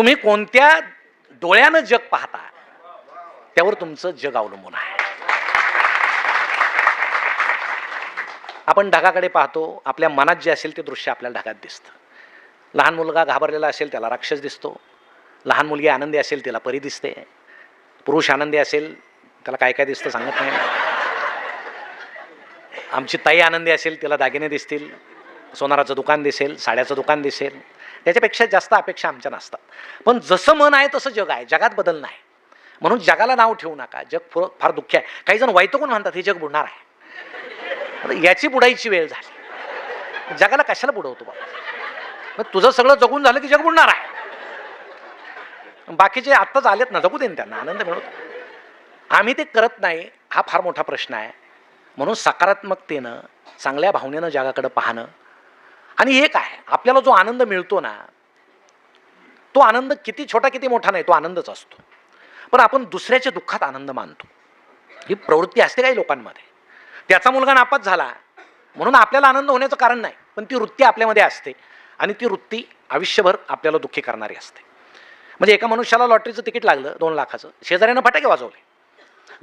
तुम्ही कोणत्या डोळ्यानं जग पाहता त्यावर तुमचं जग अवलंबून आहे. आपण ढगाकडे पाहतो आपल्या मनात जे असेल ते दृश्य आपल्याला ढगात दिसतं. लहान मुलगा घाबरलेला असेल त्याला राक्षस दिसतो. लहान मुलगी आनंदी असेल तिला परी दिसते. पुरुष आनंदी असेल त्याला काय काय दिसतं सांगत नाही. आमची ताई आनंदी असेल तिला दागिने दिसतील. सोनाराचं दुकान दिसेल साड्याचं दुकान दिसेल. त्याच्यापेक्षा जास्त अपेक्षा आमच्या नसतात. पण जसं मन आहे तसं जग आहे. जगात बदल नाही. म्हणून जगाला नाव ठेवू नका. जग फार दुःखी आहे. काही जण वैतकून म्हणतात हे जग बुडणार आहे. याची बुडायची वेळ झाली. जगाला कशाला बुडवतो बाबा? मग तुझं सगळं जगून झालं की जग बुडणार आहे. बाकीचे आत्ताच आलेत ना जगू देन त्यांना. आनंद मिळवतो आम्ही ते करत नाही हा फार मोठा प्रश्न आहे. म्हणून सकारात्मकतेनं चांगल्या भावनेनं जगाकडे पाहणं आणि हे काय? आपल्याला जो आनंद मिळतो ना तो आनंद किती छोटा किती मोठा नाही तो आनंदच असतो. पण आपण दुसऱ्याच्या दुःखात आनंद मानतो. ही प्रवृत्ती असते काही लोकांमध्ये. त्याचा मुलगा नापास झाला म्हणून आपल्याला आनंद होण्याचं कारण नाही पण ती वृत्ती आपल्यामध्ये असते आणि ती वृत्ती आयुष्यभर आपल्याला दुःखी करणारी असते. म्हणजे एका मनुष्याला लॉटरीचं तिकीट लागलं दोन लाखाचं शेजाऱ्यानं फटाके वाजवले.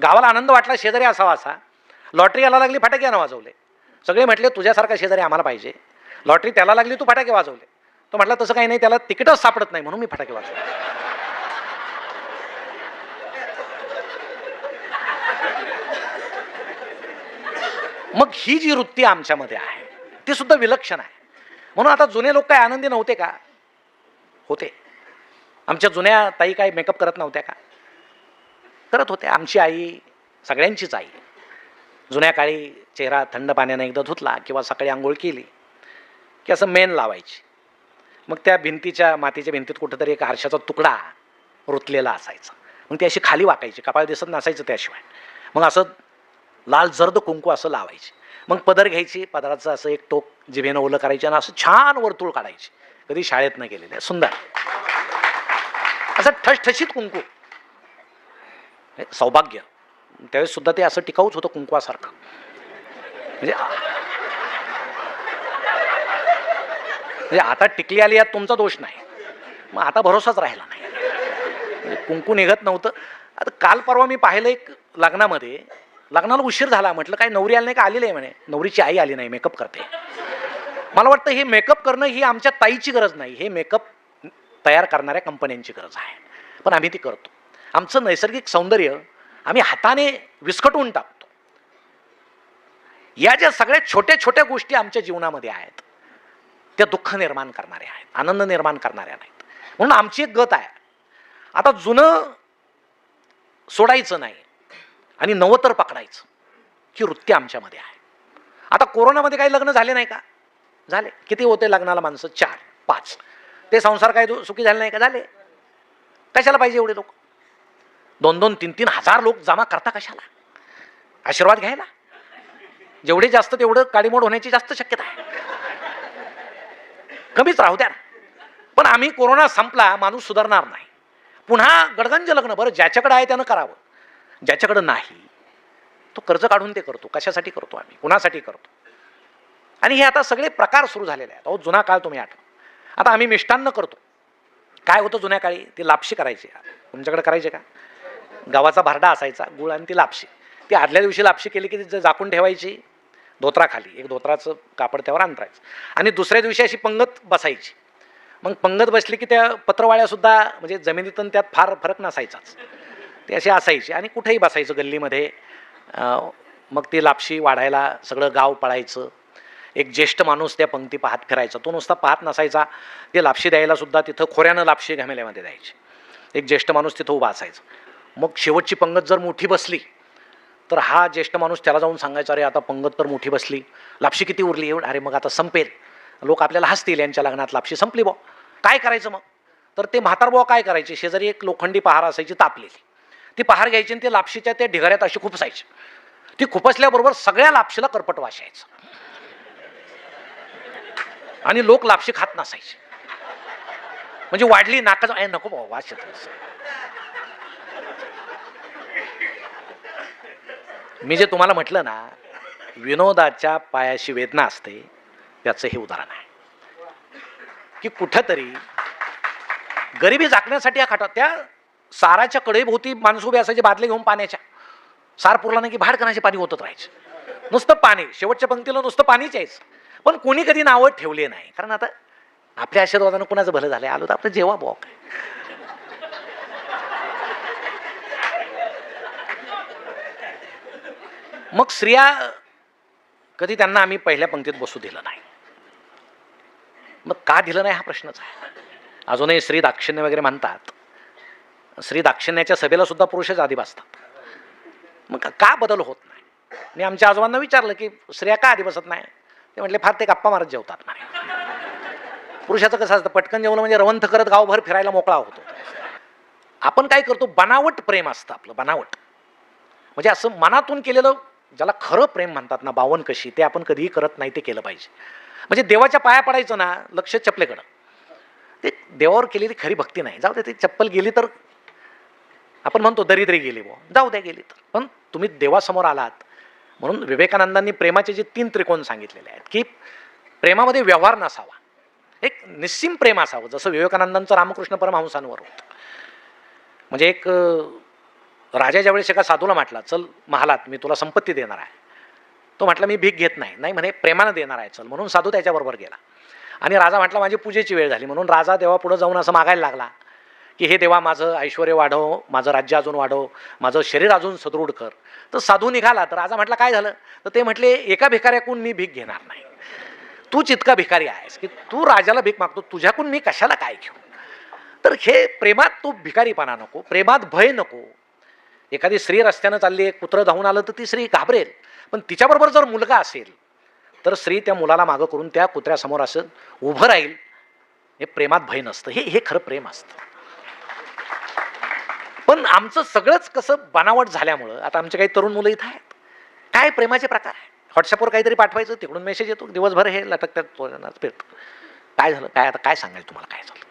गावाला आनंद वाटला शेजारी असावा असा. लॉटरी यायला लागली फटाके यानं वाजवले. सगळे म्हटले तुझ्यासारखा शेजारी आम्हाला पाहिजे. लॉटरी त्याला लागली तू फटाके वाजवले. तो म्हटला तसं काही नाही त्याला तिकीटच सापडत नाही म्हणून मी फटाके वाजवले. मग ही जी वृत्ती आमच्यामध्ये आहे ती सुद्धा विलक्षण आहे. म्हणून आता जुने लोक काय आनंदी नव्हते का? होते. आमच्या जुन्या ताई काय मेकअप करत नव्हत्या का? करत होत्या. आमची आई सगळ्यांचीच आई. जुन्या काळी चेहरा थंड पाण्याने एकदा धुतला किंवा सकाळी आंघोळ केली. की असं मेन लावायची. मग त्या भिंतीच्या मातीच्या भिंतीत कुठंतरी एक आरशाचा तुकडा रुतलेला असायचा. मग ती अशी खाली वाकायची कपाळ दिसत नसायचं त्याशिवाय. मग असं लाल जर्द कुंकू असं लावायची. मग पदर घ्यायची पदराचं असं एक टोक जिभेनं ओलं करायची आणि असं छान वर्तुळ काढायची. कधी शाळेत न गेलेले सुंदर. असं ठसठशीत कुंकू. सौभाग्य. त्यावेळेस सुद्धा ते असं टिकाऊच होतं कुंकवासारखं. म्हणजे म्हणजे आता टिकली आली यात तुमचा दोष नाही. मग आता भरोसाच राहिला नाही. म्हणजे कुंकू निघत नव्हतं. आता काल परवा मी पाहिलं एक लग्नामध्ये लग्नाला उशीर झाला म्हटलं काय नवरी आली नाही का? आलेली आहे म्हणे. नवरीची आई आली नाही मेकअप करते. मला वाटतं हे मेकअप करणं ही आमच्या ताईची गरज नाही. हे मेकअप तयार करणाऱ्या कंपन्यांची गरज आहे. पण आम्ही ती करतो. आमचं नैसर्गिक सौंदर्य आम्ही हाताने विस्कटवून टाकतो. या ज्या सगळ्या छोट्या छोट्या गोष्टी आमच्या जीवनामध्ये आहेत त्या दुःख निर्माण करणाऱ्या आहेत आनंद निर्माण करणाऱ्या नाहीत. म्हणून आमची एक गत आहे. आता जुनं सोडायचं नाही आणि नवतर पकडायचं ही वृत्ती आमच्यामध्ये आहे. आता कोरोनामध्ये काही लग्न झाले नाही का? झाले. किती होते लग्नाला माणसं? चार पाच. ते संसार काय सुखी झाले नाही का? झाले. कशाला पाहिजे एवढे लोक? दोन दोन तीन तीन हजार लोक जमा करता कशाला? आशीर्वाद घ्यायला? जेवढे जास्त तेवढं काडीमोड होण्याची जास्त शक्यता आहे. कमीच राहू द्या पण आम्ही कोरोना संपला माणूस सुधारणार नाही. पुन्हा गडगंज लग्न बरं ज्याच्याकडे आहे त्यानं करावं. ज्याच्याकडं नाही तो कर्ज काढून ते करतो. कशासाठी करतो आम्ही? कुणासाठी करतो? आणि हे आता सगळे प्रकार सुरू झालेले आहेत. अहो जुना काळ तुम्ही आठवा. आता आम्ही मिष्टान्न करतो. काय होतं जुन्या काळी? ती लापशी करायची. तुमच्याकडे करायचे का? गव्हाचा भारडा असायचा गुळ आणि ती लापशी. ती आदल्या दिवशी लापशी केली की ती ज- झाकून ठेवायची. धोत्राखाली. एक धोत्राचं कापड त्यावर अंतरायचं. आणि दुसऱ्या दिवशी अशी पंगत बसायची. मग पंगत बसली की त्या पत्रवाळ्यासुद्धा म्हणजे जमिनीतून त्यात फार फरक नसायचाच. ते असे असायचे आणि कुठेही बसायचं गल्लीमध्ये. मग ती लापशी वाढायला सगळं गाव पळायचं. एक ज्येष्ठ माणूस त्या पंक्ती पाहत फिरायचा. तो नुसता पाहत नसायचा. ते लापशी द्यायला सुद्धा तिथं खोऱ्यानं लापशी घामेल्यामध्ये द्यायची. एक ज्येष्ठ माणूस तिथं उभा असायचा. मग शेवटची पंगत जर मोठी बसली तर हा ज्येष्ठ माणूस त्याला जाऊन सांगायचा अरे आता पंगत तर मोठी बसली. लापशी किती उरली एवढ अरे मग आता संपेल. लोक आपल्याला हसतील यांच्या लग्नात. लापशी संपली बॉ काय करायचं मग? तर ते म्हातार बुवा काय करायचे? शेजारी एक लोखंडी पहार असायची तापलेली. ती पहार घ्यायची आणि ते लापशीच्या त्या ढिगाऱ्यात अशी खुपसायची. ती खुपसल्याबरोबर सगळ्या लापशीला करपट वाशायचं आणि लोक लापशी खात नसायचे. म्हणजे वाढली नाकाचा नको बाबा वास मी जे तुम्हाला म्हटलं ना विनोदाच्या पायाशी वेदना असते त्याचं हे उदाहरण आहे. की कुठंतरी गरिबी झाकण्यासाठी या खाटा त्या साराच्या कडेभोवती माणूस उभे असायचे बादले घेऊन पाण्याच्या. सार पुरला नाही की भाडकणाचे पाणी होतच राहायचे. नुसतं पाणी शेवटच्या पंक्तीला नुसतं पाणीच यायचं. पण कोणी कधी नावं ठेवले नाही. कारण आता आपल्या आशीर्वादानं कुणाचं भलं झालं आलो तर आपलं जेव्हा बॉक मग स्त्रिया कधी त्यांना आम्ही पहिल्या पंक्तीत बसू दिलं नाही. मग का दिलं नाही हा प्रश्नच आहे. अजूनही स्त्री दाक्षिण्य वगैरे म्हणतात. स्त्री दाक्षिण्याच्या सभेला सुद्धा पुरुषच आधी बसतात. मग का बदल होत नाही? मी आमच्या आजोबांना विचारलं की स्त्रिया का आधी बसत नाही? ते म्हटले फार ते गप्पा मारत जेवतात नाही पुरुषाचं कसं असतं पटकन जेवलं म्हणजे रवंथ करत गावभर फिरायला मोकळा होतो. आपण काय करतो बनावट प्रेम असतं आपलं बनावट. म्हणजे असं मनातून केलेलं ज्याला खरं प्रेम म्हणतात ना बावन कशी ते आपण कधीही करत नाही ते केलं पाहिजे. म्हणजे देवाच्या पाया पडायचं ना लक्ष चपलेकडं. ते देवावर केलेली खरी भक्ती नाही. जाऊ दे ती चप्पल गेली तर आपण म्हणतो दरिद्री गेली बुवा. जाऊ द्या गेली तर. पण तुम्ही देवासमोर आलात म्हणून विवेकानंदांनी प्रेमाचे जे तीन त्रिकोण सांगितलेले आहेत की प्रेमामध्ये व्यवहार नसावा. एक निस्सीम प्रेम असावं जसं विवेकानंदांचं रामकृष्ण परमहंसांवर होतं. म्हणजे एक राजा ज्यावेळेस एका साधूला म्हटला चल महालात मी तुला संपत्ती देणार आहे. तो म्हटला मी भीक घेत नाही. नाही म्हणे प्रेमानं देणार आहे चल. म्हणून साधू त्याच्याबरोबर गेला. आणि राजा म्हटला माझी पूजेची वेळ झाली. म्हणून राजा देवापुढं जाऊन असं मागायला लागला की हे देवा माझं ऐश्वर वाढव माझं राज्य अजून वाढव माझं शरीर अजून सदृढ कर. तर साधू निघाला तर राजा म्हटला काय झालं? तर ते म्हटले एका भिकाऱ्याकडून मी भीक घेणार नाही. तूच इतका भिकारी आहेस की तू राजाला भीक मागतो तुझ्याकडून मी कशाला काय घेऊ? तर हे प्रेमात तू भिकारीपणा नको प्रेमात भय नको. एखादी स्त्री रस्त्यानं चालली आहे कुत्रं धावून आलं तर ती स्त्री घाबरेल. पण तिच्याबरोबर जर मुलगा असेल तर स्त्री त्या मुलाला मागं करून त्या कुत्र्यासमोर असं उभं राहील. हे प्रेमात भय नसतं. हे हे खरं प्रेम असतं. पण आमचं सगळंच कसं बनावट झाल्यामुळं आता आमचे काही तरुण मुलं इथं आहेत. काय प्रेमाचे प्रकार आहे व्हॉट्सअपवर काहीतरी पाठवायचं तिकडून मेसेज येतो दिवसभर हे लटकतात फिरतो काय झालं? काय आता काय सांगायचं तुम्हाला? काय झालं?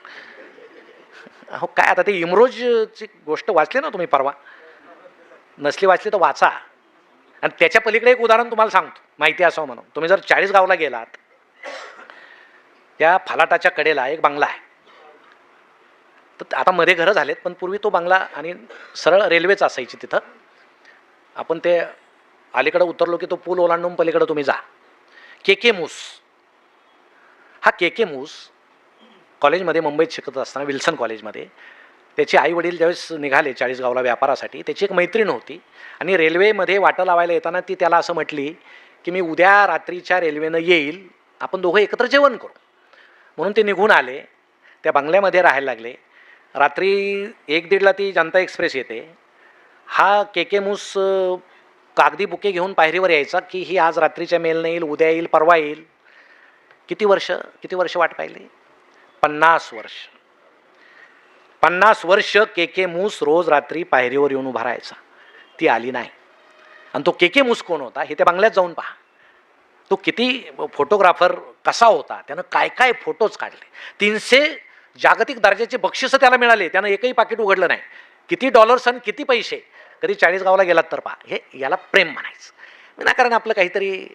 अहो काय आता ते इमरोजची गोष्ट वाचली ना तुम्ही परवा? नसली वाचली तर वाचा. आणि त्याच्या पलीकडे एक उदाहरण तुम्हाला सांगतो. माहिती असावं म्हणून. तुम्ही जर चाळीस गावला गेलात त्या फलाटाच्या कडेला एक बंगला आहे. तर आता मध्ये घरं झालेत पण पूर्वी तो बंगला आणि सरळ रेल्वेच असायची तिथं. आपण ते अलीकडं उतरलो की तो पूल ओलांडून पलीकडं तुम्ही जा. के के मूस. हा के के मूस कॉलेजमध्ये मुंबईत शिकत असताना विल्सन कॉलेजमध्ये त्याचे आई वडील ज्यावेळेस निघाले चाळीसगावला व्यापारासाठी त्याची एक मैत्रीण होती. आणि रेल्वेमध्ये वाटं लावायला येताना ती त्याला असं म्हटली की मी उद्या रात्रीच्या रेल्वेनं येईल आपण दोघं एकत्र जेवण करू. म्हणून ते निघून आले. त्या बंगल्यामध्ये राहायला लागले. रात्री एक दीडला ती जनता एक्सप्रेस येते. हा के के मूस कागदी बुके घेऊन पायरीवर यायचा की ही आज रात्रीच्या मेलनं येईल उद्या येईल परवा येईल. किती वर्ष किती वर्ष वाट पाहिली? पन्नास वर्ष. पन्नास वर्ष के के मूस रोज रात्री पायरीवर येऊन उभा राहायचा. ती आली नाही. आणि तो के के मूस कोण होता? हे त्या बंगल्यात जाऊन पहा. तो किती फोटोग्राफर कसा होता? त्यानं काय काय फोटोज काढले? तीनशे जागतिक दर्जाचे बक्षिसं त्याला मिळाले. त्यानं एकही पाकिट उघडलं नाही. किती डॉलर्स आणि किती पैसे? कधी चाळीस गावाला गेलात तर पहा. हे याला प्रेम म्हणायचं. विनाकारण आपलं काहीतरी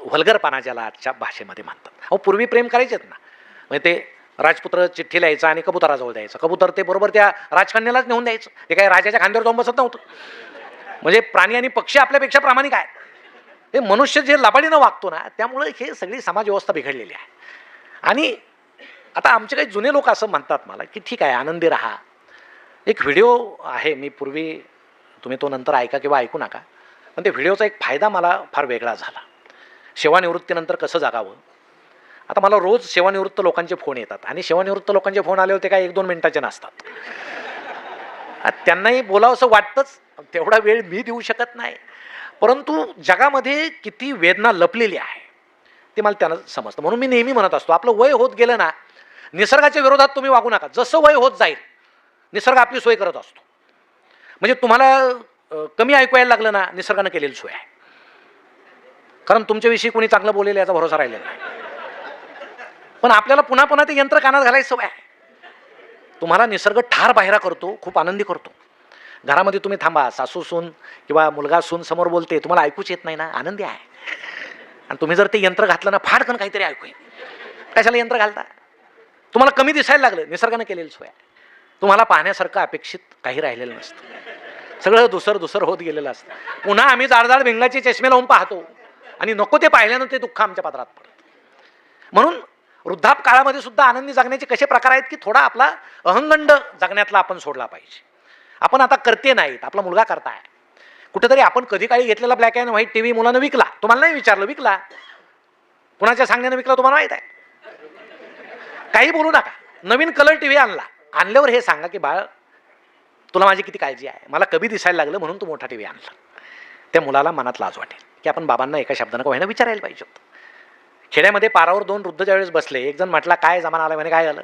व्हल्गरपणा ज्याला आजच्या भाषेमध्ये म्हणतात. अहो पूर्वी प्रेम करायचेत ना. म्हणजे ते राजपुत्र चिठ्ठी लिहायचा आणि कबुतराजवळ द्यायचं. कबुतर ते बरोबर त्या राजकन्यालाच नेऊन द्यायचं. ते काही राजाच्या खांद्यावर जाऊन बसत नव्हतं. म्हणजे प्राणी आणि पक्षी आपल्यापेक्षा प्रामाणिक आहेत. हे मनुष्य जे लबाडीनं वागतो ना त्यामुळे हे सगळी समाजव्यवस्था बिघडलेली आहे. आणि आता आमचे काही जुने लोक असं म्हणतात मला की ठीक आहे आनंदी राहा. एक व्हिडिओ आहे मी पूर्वी तुम्ही तो नंतर ऐका किंवा ऐकू नका. पण ते व्हिडिओचा एक फायदा मला फार वेगळा झाला. सेवानिवृत्तीनंतर कसं जागावं? आता मला रोज सेवानिवृत्त लोकांचे फोन येतात आणि सेवानिवृत्त लोकांचे फोन आले होते काय एक दोन मिनिटाचे नसतात. त्यांनाही बोलावं असं वाटतंच तेवढा वेळ मी देऊ शकत नाही. परंतु जगामध्ये किती वेदना लपलेली आहे ते मला त्यांना समजतं. म्हणून मी नेहमी म्हणत असतो आपलं वय होत गेलं ना निसर्गाच्या विरोधात तुम्ही वागू नका. जसं वय होत जाईल निसर्ग आपली सोय करत असतो. म्हणजे तुम्हाला कमी ऐकू यायला लागलं ना निसर्गानं केलेली सोय आहे. कारण तुमच्याविषयी कोणी चांगलं बोलेल याचा भरोसा राहिलेला नाही. पण आपल्याला पुन्हा पुन्हा ते यंत्र कानात घालायची सवय आहे तुम्हाला निसर्ग ठार बाहेरा करतो खूप आनंदी करतो. घरामध्ये तुम्ही थांबा सासू सून किंवा मुलगा सून समोर बोलते तुम्हाला ऐकूच येत नाही ना आनंदी आहे. आणि तुम्ही जर ते यंत्र घातलं ना फाडकन काहीतरी ऐकू कशाला यंत्र घालता? तुम्हाला कमी दिसायला लागलं निसर्गानं केलेली सोय. तुम्हाला पाहण्यासारखं अपेक्षित काही राहिलेलं नसतं. सगळं दुसर दुसर होत गेलेलं असतं. पुन्हा आम्ही जाडजाड भिंगाचे चष्मे लावून पाहतो. आणि नको ते पाहिल्यानं ते दुःख आमच्या पात्रात पडतं. म्हणून वृद्धाप काळामध्ये सुद्धा आनंदी जगण्याचे कसे प्रकार आहेत की थोडा आपला अहंगंड जगण्यातला आपण सोडला पाहिजे. आपण आता करते नाहीत आपला मुलगा करताय कुठेतरी आपण कधी काळी घेतलेला black and white T V मुलानं विकला. तुम्हाला नाही विचारलं विकला. कुणाच्या सांगण्यानं विकला तुम्हाला माहीत आहे? काही बोलू नका. नवीन कलर टी व्ही आणला. आणल्यावर हे सांगा की बाळ तुला माझी किती काळजी आहे? मला कमी दिसायला लागलं म्हणून तू मोठा टी व्ही आणला. त्या मुलाला मनात लाज वाटेल की आपण बाबांना एका शब्दानं का विचारायला पाहिजे होतं? खेड्यामध्ये पारावर दोन वृद्ध ज्यावेळेस बसले एक जण म्हटला काय जमान आला? म्हणे काय झालं?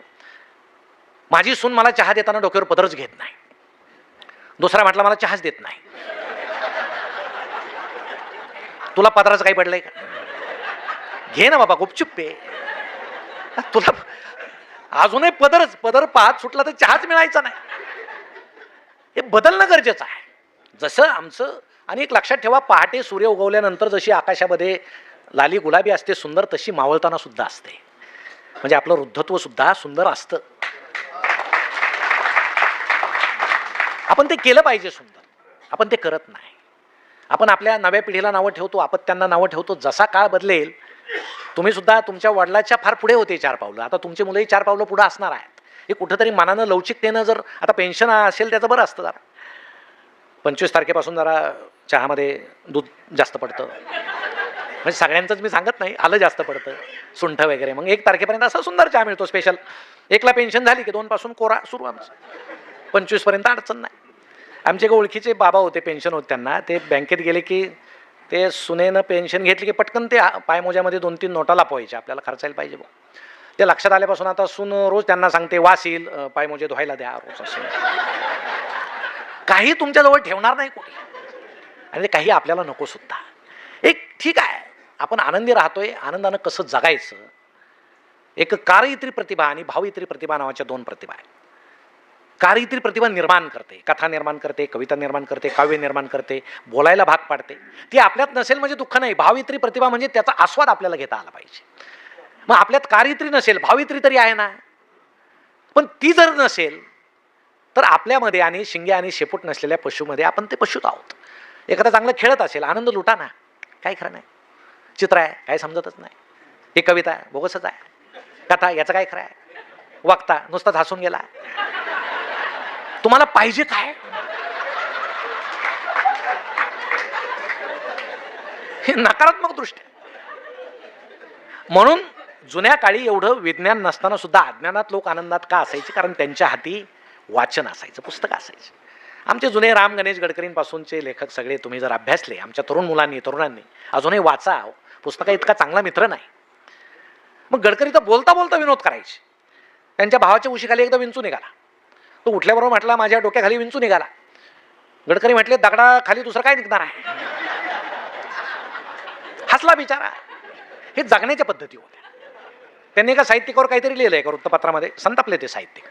माझी सून मला चहा देताना डोक्यावर पदरच घेत नाही. दुसरा म्हटला मला चहाच देत नाही. तुला पदराचं काही पडलंय का? घे ना बाबा गुपचुप पे. तुला अजूनही पदरच पदर पाहत सुटला तर चहाच मिळायचा नाही. हे बदलणं गरजेचं आहे. जसं आमचं आणि एक लक्षात ठेवा पहाटे सूर्य उगवल्यानंतर जशी आकाशामध्ये लाली गुलाबी असते सुंदर तशी मावळताना सुद्धा असते. म्हणजे आपलं वृद्धत्व सुद्धा सुंदर असतं. आपण ते केलं पाहिजे सुंदर. आपण ते करत नाही. आपण आपल्या नव्या पिढीला नावं ठेवतो आपत्त्यांना नावं ठेवतो जसा काळ बदलेल तुम्ही सुद्धा तुमच्या वडिलाच्या फार पुढे होते चार पावलं. आता तुमची मुलंही चार पावलं पुढे असणार आहेत. हे कुठंतरी मनानं लवचिकतेनं जर आता पेन्शन असेल त्याचं बरं असतं जरा. पंचवीस तारखेपासून जरा चहामध्ये दूध जास्त पडतं. म्हणजे सगळ्यांचंच मी सांगत नाही आलं जास्त पडतं सुंठ वगैरे. मग एक तारखेपर्यंत असा सुंदर चहा मिळतो स्पेशल एकला पेन्शन झाली की दोनपासून कोरा सुरू आमचं. पंचवीसपर्यंत अडचण नाही. आमचे एका ओळखीचे बाबा होते पेन्शन होते त्यांना. ते बँकेत गेले की ते सुनेनं पेन्शन घेतली की पटकन ते पायमोज्यामध्ये दोन तीन नोटा लापवायच्या. आपल्याला खर्चायला पाहिजे बघ ते लक्षात आल्यापासून आता सून रोज त्यांना सांगते वासील पायमोजे धुवायला द्या रोज असं. काही तुमच्याजवळ ठेवणार नाही कोणी. आणि ते काही आपल्याला नको सुद्धा. एक ठीक आहे. आपण आनंदी राहतोय आनंदानं कसं जगायचं? एक कारयित्री प्रतिभा आणि भावयित्री प्रतिभा नावाच्या दोन प्रतिभा आहेत. कारयित्री प्रतिभा निर्माण करते कथा निर्माण करते कविता निर्माण करते काव्य निर्माण करते बोलायला भाग पाडते. ती आपल्यात नसेल म्हणजे दुःख नाही. भावयित्री प्रतिभा म्हणजे त्याचा आस्वाद आपल्याला घेता आला पाहिजे. मग आपल्यात कारयित्री नसेल भावयित्री तरी आहे ना? पण ती जर नसेल तर आपल्यामध्ये आणि शिंगे आणि शेपूट नसलेल्या पशुमध्ये आपण ते पशूत आहोत. एखादा चांगलं खेळत असेल आनंद लुटा ना? काय खरं नाही. चित्र आहे काय समजतच नाही. ही कविता आहे बोगसच आहे. कथा याचं काय खरं आहे. वागता नुसताच हसून गेला. तुम्हाला पाहिजे काय? हे नकारात्मक दृष्टी म्हणून जुन्या काळी एवढं विज्ञान नसताना सुद्धा अज्ञानात लोक आनंदात का असायचे? कारण त्यांच्या हाती वाचन असायचं पुस्तक असायचं. आमचे जुने राम गणेश गडकरींपासूनचे लेखक सगळे तुम्ही जर अभ्यासले आमच्या तरुण मुलांनी तरुणांनी अजूनही वाचा पुस्तका इतका चांगला मित्र नाही. मग गडकरी तर बोलता बोलता विनोद करायचे. त्यांच्या भावाच्या उशीखाली एकदा विंचू निघाला. तो उठल्याबरोबर म्हटला माझ्या डोक्याखाली विंचू निघाला. गडकरी म्हटले दगडाखाली दुसरं काय निघणार आहे? हसला बिचारा. हे जगण्याच्या पद्धती होत्या. त्यांनी एका साहित्यिकावर काहीतरी लिहिलंय का वृत्तपत्रामध्ये संतापले ते साहित्यिक.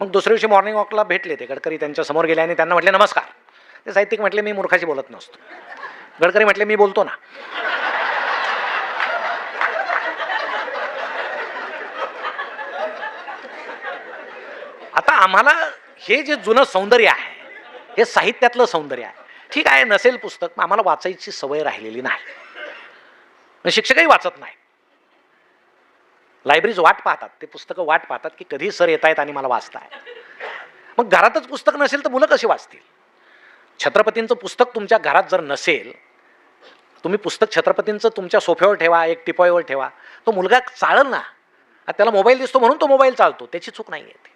मग दुसऱ्या दिवशी मॉर्निंग वॉकला भेटले ते गडकरी त्यांच्यासमोर गेले आणि त्यांना म्हटले नमस्कार. ते साहित्यिक म्हटले मी मूर्खाशी बोलत नसतो. गडकरी म्हटले मी बोलतो ना. आता आम्हाला हे जे जुनं सौंदर्य आहे हे साहित्यातलं सौंदर्य आहे ठीक आहे नसेल पुस्तक मग आम्हाला वाचायची सवय राहिलेली नाही. म्हणजे शिक्षकही वाचत नाही. लायब्ररीज वाट पाहतात. ते पुस्तकं वाट पाहतात की कधी सर येत आहेत आणि मला वाचताय. मग घरातच पुस्तक नसेल तर मुलं कशी वाचतील? छत्रपतींचं पुस्तक तुमच्या घरात जर नसेल तुम्ही पुस्तक छत्रपतींचं तुमच्या सोफ्यावर ठेवा एक टिपॉयवर ठेवा. तो मुलगा चाळल ना आता त्याला मोबाईल दिसतो म्हणून तो मोबाईल चालतो. त्याची चूक नाही आहे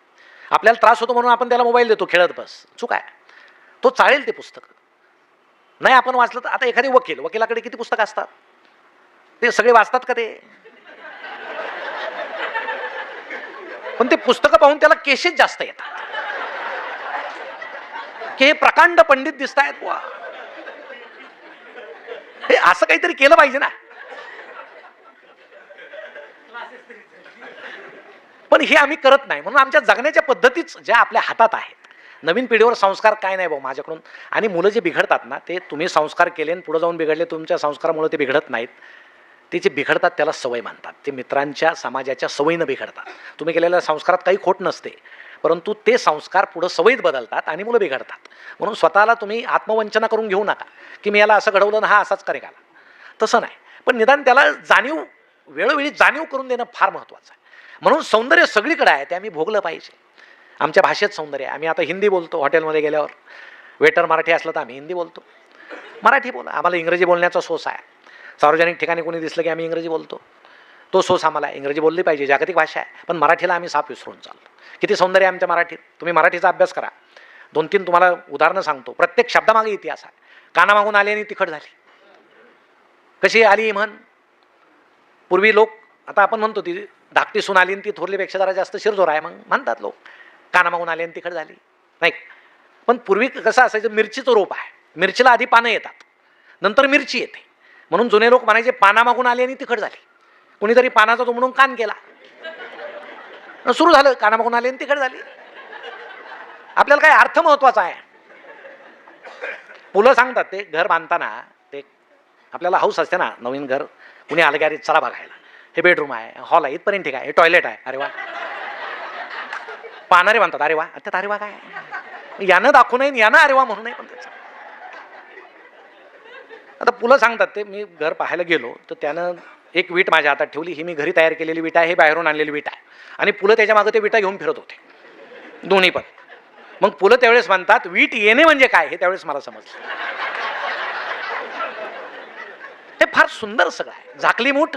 आपल्याला त्रास होतो म्हणून आपण त्याला मोबाईल देतो खेळत बस. चूक आहे. तो चाळेल ते पुस्तक. नाही आपण वाचलं तर आता एखादी वकील वकिलाकडे किती पुस्तकं असतात? ते सगळे वाचतात का ते? पण ते पुस्तकं पाहून त्याला केसेस जास्त येतात. की हे प्रकांड पंडित दिसत आहेत बुवा. हे असं काहीतरी केलं पाहिजे ना. पण हे आम्ही करत नाही. म्हणून आमच्या जगण्याच्या पद्धतीच ज्या आपल्या हातात आहेत. नवीन पिढीवर संस्कार काय नाही भाऊ माझ्याकडून. आणि मुलं जे बिघडतात ना ते तुम्ही संस्कार केले आणि पुढे जाऊन बिघडले तुमच्या संस्कारामुळे ते बिघडत नाहीत. ते जे बिघडतात त्याला सवय मानतात. ते मित्रांच्या समाजाच्या सवयीनं बिघडतात. तुम्ही केलेल्या संस्कारात काही खोट नसते. परंतु ते संस्कार पुढं सवयीत बदलतात आणि मुलं बिघडतात. म्हणून स्वतःला तुम्ही आत्मवंचना करून घेऊ नका. की मी याला असं घडवलं ना हा असाच करेल तसं नाही. पण निदान त्याला जाणीव वेळोवेळी जाणीव करून देणं फार महत्त्वाचं आहे. म्हणून सौंदर्य सगळीकडे आहे ते आम्ही भोगलं पाहिजे. आमच्या भाषेत सौंदर्य आहे. आम्ही आता हिंदी बोलतो हॉटेलमध्ये गेल्यावर. वेटर मराठी असलं तर आम्ही हिंदी बोलतो. मराठी बोला. आम्हाला इंग्रजी बोलण्याचा सोस आहे. सार्वजनिक ठिकाणी कोणी दिसलं की आम्ही इंग्रजी बोलतो. तो सोस आम्हाला इंग्रजी बोलली पाहिजे जागतिक भाषा आहे. पण मराठीला आम्ही साफ विसरून चाललो. किती सौंदर्य आहे आमच्या मराठीत. तुम्ही मराठीचा अभ्यास करा. दोन तीन तुम्हाला उदाहरणं सांगतो. प्रत्येक शब्दामागे इतिहास आहे. कानामागून आली आणि तिखट झाली. कशी आली म्हण पूर्वी लोक आता आपण म्हणतो ती धाकटी सून आली आणि ती थोरलीपेक्षा जरा जास्त शिरजोर आहे. मग म्हणतात लोक कानामागून आली आणि तिखट झाली. नाही. पण पूर्वी कसं असायचं मिरचीचं रोप आहे. मिरचीला आधी पानं येतात. नंतर मिरची येते. म्हणून जुने लोक म्हणायचे पानामागून आले आणि तिखट झाली. कुणीतरी पानाचा तो म्हणून कान केला. सुरू झालं कानामागून आले आणि तिखट झाली. आपल्याला काय अर्थ महत्त्वाचा आहे? मुलं सांगतात ते घर बांधताना ते आपल्याला हाऊस असते ना नवीन घर कुणी आलं की अरे चला बघायला. हे बेडरूम आहे हॉल आहे इथपर्यंत ठीक आहे हे टॉयलेट आहे. अरे वा. पानारे बांधतात अरे वा. त्यात अरे वा काय यानं दाखवू नये यानं अरे वा म्हणू नये. पण त्याचं आता पुलं सांगतात ते मी घर पाहायला गेलो तर त्यानं एक वीट माझ्या हातात ठेवली ही मी घरी तयार केलेली विटा आहे हे बाहेरून आणलेली विटा आहे. आणि पुलं त्याच्यामागे ते विटा घेऊन फिरत होते दोन्ही पण. मग पुलं त्यावेळेस म्हणतात वीट येणे म्हणजे काय? हे त्यावेळेस मला समजलं. हे फार सुंदर सगळं आहे. झाकली मूठ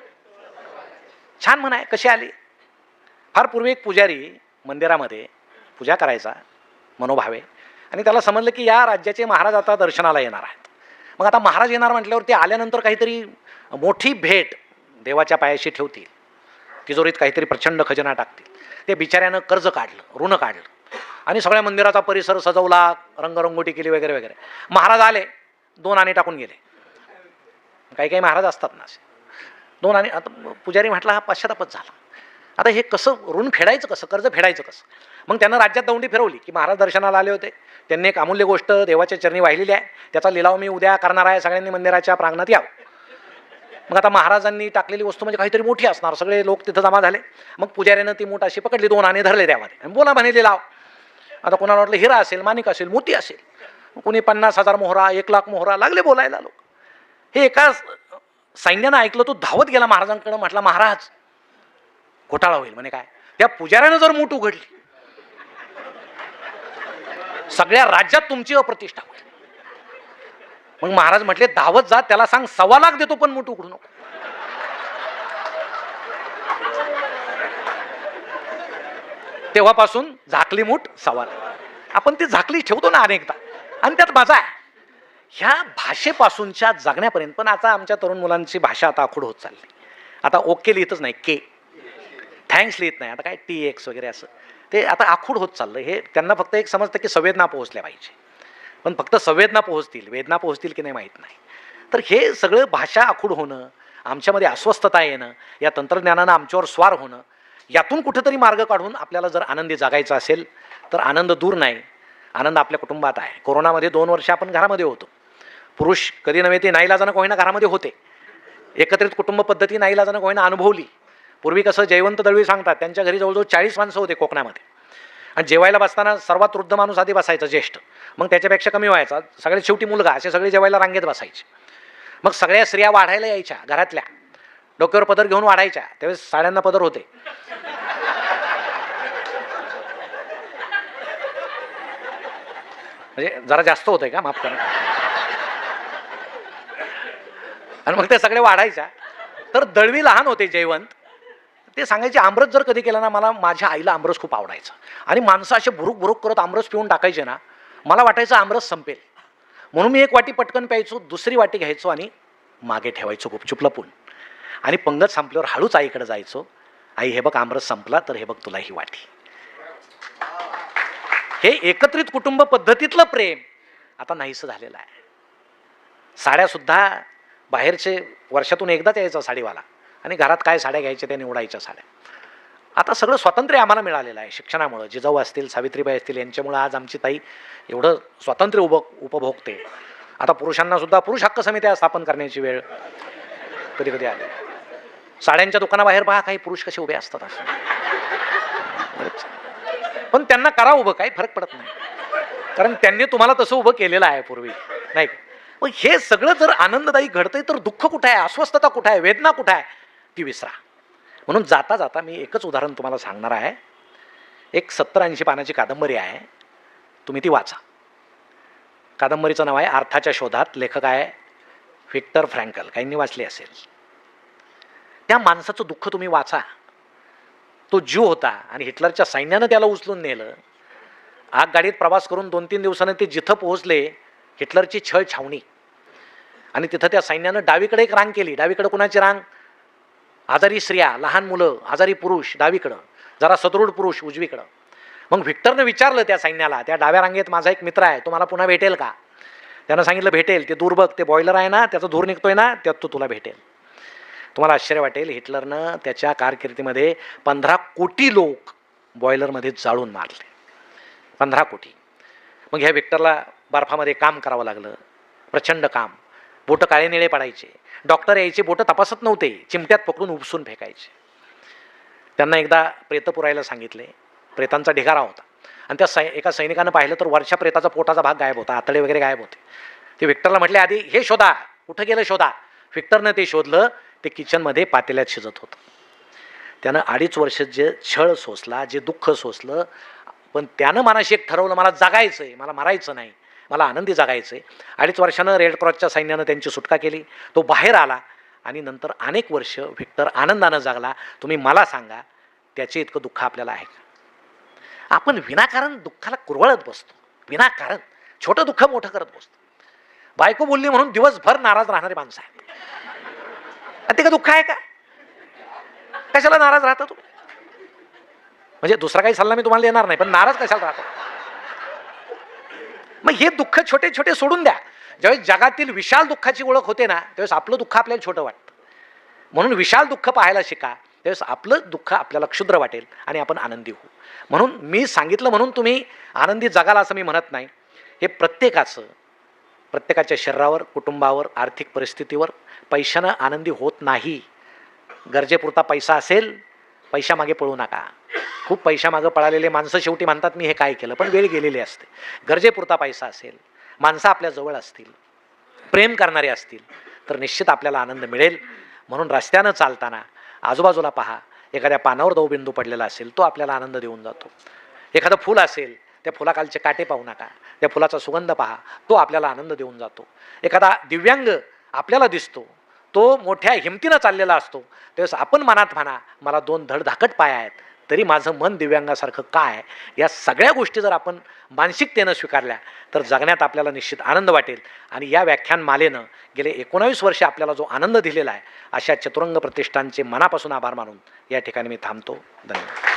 छान म्हणाय कशी आली? फार पूर्वी एक पुजारी मंदिरामध्ये पूजा करायचा मनोभावे. आणि त्याला समजलं की या राज्याचे महाराज आता दर्शनाला येणार आहेत. मग आता महाराज येणार म्हटल्यावर ते आल्यानंतर काहीतरी मोठी भेट देवाच्या पायाशी ठेवतील. तिजोरीत काहीतरी प्रचंड खजिना टाकतील. ते बिचाऱ्यानं कर्ज काढलं ऋण काढलं. आणि सगळ्या मंदिराचा परिसर सजवला रंगरंगोटी केली वगैरे वगैरे. महाराज आले दोन आणे टाकून गेले. काही काही महाराज असतात ना असे. दोन आणि आता पुजारी म्हटला हा पश्चातापच झाला. आता हे कसं ऋण फेडायचं कसं कर्ज फेडायचं कसं? मग त्यांना राज्यात दौंडी फिरवली की महाराज दर्शनाला आले होते. त्यांनी एक अमूल्य गोष्ट देवाच्या चरणी वाहिलेली आहे. त्याचा लिलाव मी उद्या करणार आहे. सगळ्यांनी मंदिराच्या प्रांगणात यावं. मग आता महाराजांनी टाकलेली वस्तू म्हणजे काहीतरी मोठी असणार. सगळे लोक तिथं जमा झाले. मग पुजाऱ्यानं ती मोठ अशी पकडली. दोन आणे धरले त्यामध्ये. आणि बोला म्हणे लिलाव. आता कोणाला वाटलं हिरा असेल माणिक असेल मोती असेल. कोणी पन्नास हजार मोहरा एक लाख मोहरा लागले बोलायला लोक. हे एका सैन्यानं ऐकलं तो धावत गेला महाराजांकडे. म्हटला महाराज घोटाळा होईल. म्हणे काय? त्या पुजाऱ्यानं जर मूठ उघडली सगळ्या राज्यात तुमची अप्रतिष्ठा होईल. मग महाराज म्हटले धावत जा त्याला सांग सव्वा लाख देतो पण मूठ उघडू नको. तेव्हापासून झाकली मूठ सव्वा लाख. आपण ती झाकली ठेवतो ना अनेकदा. आणि त्यात माझा आहे. ह्या भाषेपासूनच्या जगण्यापर्यंत पण आता आमच्या तरुण मुलांची भाषा आता आखूड होत चालली. आता ओके लिहितच नाही के. थँक्स लिहित नाही. आता काय टी एक्स वगैरे असं. ते आता आखूड होत चाललं हे त्यांना फक्त एक समजतं की संवेदना पोहोचल्या पाहिजे. पण फक्त संवेदना पोहोचतील वेदना पोहोचतील की नाही माहीत नाही. तर हे सगळं भाषा आखूड होणं आमच्यामध्ये अस्वस्थता येणं या तंत्रज्ञानानं आमच्यावर स्वार होणं यातून कुठेतरी मार्ग काढून आपल्याला जर आनंदी जगायचा असेल तर आनंद दूर नाही. आनंद आपल्या कुटुंबात आहे. कोरोनामध्ये दोन वर्ष आपण घरामध्ये होतो. पुरुष कधी नव्हे ते नाईलाजानं कोहिना घरामध्ये होते. एकत्रित कुटुंब पद्धती नाईलाजानं कोहिना अनुभवली. पूर्वी कसं जयवंत दळवी सांगतात त्यांच्या घरी जवळजवळ चाळीस माणसं होते कोकणामध्ये. आणि जेवायला बसताना सर्वात वृद्ध माणूस आधी बसायचा ज्येष्ठ. मग त्याच्यापेक्षा कमी व्हायचा. सगळ्यात शेवटी मुलगा असे सगळे जेवायला रांगेत बसायचे. मग सगळ्या स्त्रिया वाढायला यायच्या घरातल्या. डोक्यावर पदर घेऊन वाढायच्या. त्यावेळेस साड्यांना पदर होते. म्हणजे जरा जास्त होतंय का? माफ करा. आणि मग ते सगळे वाढायच्या. तर दळवी लहान होते जयवंत. ते सांगायचे आमरस जर कधी केला ना मला माझ्या आईला आमरस खूप आवडायचं. आणि माणसं असे भुरुक भुरुक करत आमरस पिऊन टाकायचे ना मला वाटायचं आमरस संपेल. म्हणून मी एक वाटी पटकन प्यायचो दुसरी वाटी घ्यायचो आणि मागे ठेवायचो गुपचूप लपून आणि पंगत संपल्यावर हळूच आईकडे जायचो. आई हे बघ आमरस संपला तर हे बघ तुला ही वाटी. हे एकत्रित कुटुंब पद्धतीतलं प्रेम आता नाहीसं झालेलं आहे. साड्यासुद्धा बाहेरचे वर्षातून एकदाच यायचा साडीवाला. आणि घरात काय साड्या घ्यायच्या त्या निवडायच्या साड्या. आता सगळं स्वातंत्र्य आम्हाला मिळालेलं आहे शिक्षणामुळं. जिजाऊ असतील सावित्रीबाई असतील यांच्यामुळं आज आमची ताई एवढं स्वातंत्र्य उभ उपभोगते. आता पुरुषांना सुद्धा पुरुष हक्क समित्या स्थापन करण्याची वेळ कधी कधी आली. साड्यांच्या दुकानाबाहेर पहा काही पुरुष कसे उभे असतात असं. पण त्यांना करा उभं काही फरक पडत नाही. कारण त्यांनी तुम्हाला तसं उभं केलेलं आहे पूर्वी. नाही. मग हे सगळं जर आनंददायी घडतंय तर दुःख कुठं आहे? अस्वस्थता कुठं आहे? वेदना कुठं आहे? ती विसरा. म्हणून जाता जाता मी एकच उदाहरण तुम्हाला सांगणार आहे. एक सत्तर ऐंशी पानाची कादंबरी आहे. तुम्ही ती वाचा. कादंबरीचं नाव आहे अर्थाच्या शोधात. लेखक आहे व्हिक्टर फ्रँकल. काहींनी वाचली असेल. त्या माणसाचं दुःख तुम्ही वाचा. तो जीव होता आणि हिटलरच्या सैन्यानं त्याला उचलून नेलं. आगगाडीत प्रवास करून दोन तीन दिवसानं ते जिथं पोहोचले हिटलरची छळ छावणी. आणि तिथं त्या सैन्यानं डावीकडे एक रांग केली. डावीकडे कुणाची रांग? आजारी स्त्रिया लहान मुलं आजारी पुरुष डावीकडं जरा सदृढ पुरुष उजवीकडं. मग व्हिक्टरनं विचारलं त्या सैन्याला त्या डाव्या रांगेत माझा एक मित्र आहे तो मला पुन्हा भेटेल का? त्यानं सांगितलं भेटेल ते दूर बघ ते बॉयलर आहे ना त्याचा धूर निघतोय ना त्यात तो तुला भेटेल. तुम्हाला आश्चर्य वाटेल हिटलरनं त्याच्या कारकिर्दीमध्ये पंधरा कोटी लोक बॉयलरमध्ये जाळून मारले. पंधरा कोटी. मग ह्या व्हिक्टरला बर्फामध्ये काम करावं लागलं प्रचंड काम. बोटं काळे निळे पडायचे. डॉक्टर यायचे बोटं तपासत नव्हते. चिमट्यात पकडून उपसून फेकायचे. त्यांना एकदा प्रेत पुरायला सांगितले. प्रेतांचा ढिगारा होता. आणि त्या सै एका सैनिकानं पाहिलं तर वरच्या प्रेताचा पोटाचा भाग गायब होता. आतडे वगैरे गायब होते. ते विक्टरला म्हटले आधी हे शोधा. कुठं गेलं शोधा? विक्टरनं ते शोधलं. ते किचनमध्ये पातेल्यात शिजत होतं. त्यानं अडीच वर्ष जे छळ सोसला जे दुःख सोसलं पण त्यानं मनाशी एक ठरवलं मला जगायचं आहे मला मरायचं नाही. मला आनंदी जगायचं आहे अडीच वर्षानं रेड क्रॉसच्या सैन्यानं त्यांची सुटका केली. तो बाहेर आला आणि नंतर अनेक वर्ष व्हिक्टर आनंदानं जगला. तुम्ही मला सांगा त्याचे इतकं दुःख आपल्याला आहे का? आपण विनाकारण दुःखाला कुरवळत बसतो. विनाकारण. छोटं दुःख मोठं करत बसतो. बायको बोलली म्हणून दिवसभर नाराज राहणारी माणसं आहेत. ते का दुःख आहे का? कशाला नाराज राहता तू म्हणजे दुसरा काही सल्ला मी तुम्हाला देणार नाही पण नाराज कशाला राहतो? मग हे दुःख छोटे छोटे सोडून द्या. ज्यावेळेस जगातील विशाल दुःखाची ओळख होते ना त्यावेळेस आपलं दुःख आपल्याला छोटं वाटतं. म्हणून विशाल दुःख पाहायला शिका त्यावेळेस आपलं दुःख आपल्याला क्षुद्र वाटेल आणि आपण आनंदी होऊ. म्हणून मी सांगितलं म्हणून तुम्ही आनंदी जगाल असं मी म्हणत नाही. हे प्रत्येकाचं प्रत्येकाच्या शरीरावर कुटुंबावर आर्थिक परिस्थितीवर पैशानं आनंदी होत नाही. गरजेपुरता पैसा असेल पैशामागे पळू नका. खूप पैशामागं पळालेले माणसं शेवटी म्हणतात मी हे काय केलं? पण वेळ गेलेली असते. गरजेपुरता पैसा असेल माणसं आपल्या जवळ असतील प्रेम करणारे असतील तर निश्चित आपल्याला आनंद मिळेल. म्हणून रस्त्यानं चालताना आजूबाजूला पहा एखाद्या पानावर दवबिंदू पडलेला असेल तो आपल्याला आनंद देऊन जातो. एखादं फूल असेल त्या फुलाखालचे काटे पाहू नका त्या फुलाचा सुगंध पहा तो आपल्याला आनंद देऊन जातो. एखादा दिव्यांग आपल्याला दिसतो तो मोठ्या हिमतीनं चाललेला असतो. त्यावेळेस आपण मनात म्हणा मला दोन धडधाकट पाय आहेत तरी माझं मन दिव्यांगासारखं काय या सगळ्या गोष्टी जर आपण मानसिकतेनं स्वीकारल्या तर जगण्यात आपल्याला निश्चित आनंद वाटेल. आणि या व्याख्यानमालेनं गेले एकोणावीस वर्षे आपल्याला जो आनंद दिलेला आहे अशा चतुरंग प्रतिष्ठानचे मनापासून आभार मानून या ठिकाणी मी थांबतो. धन्यवाद.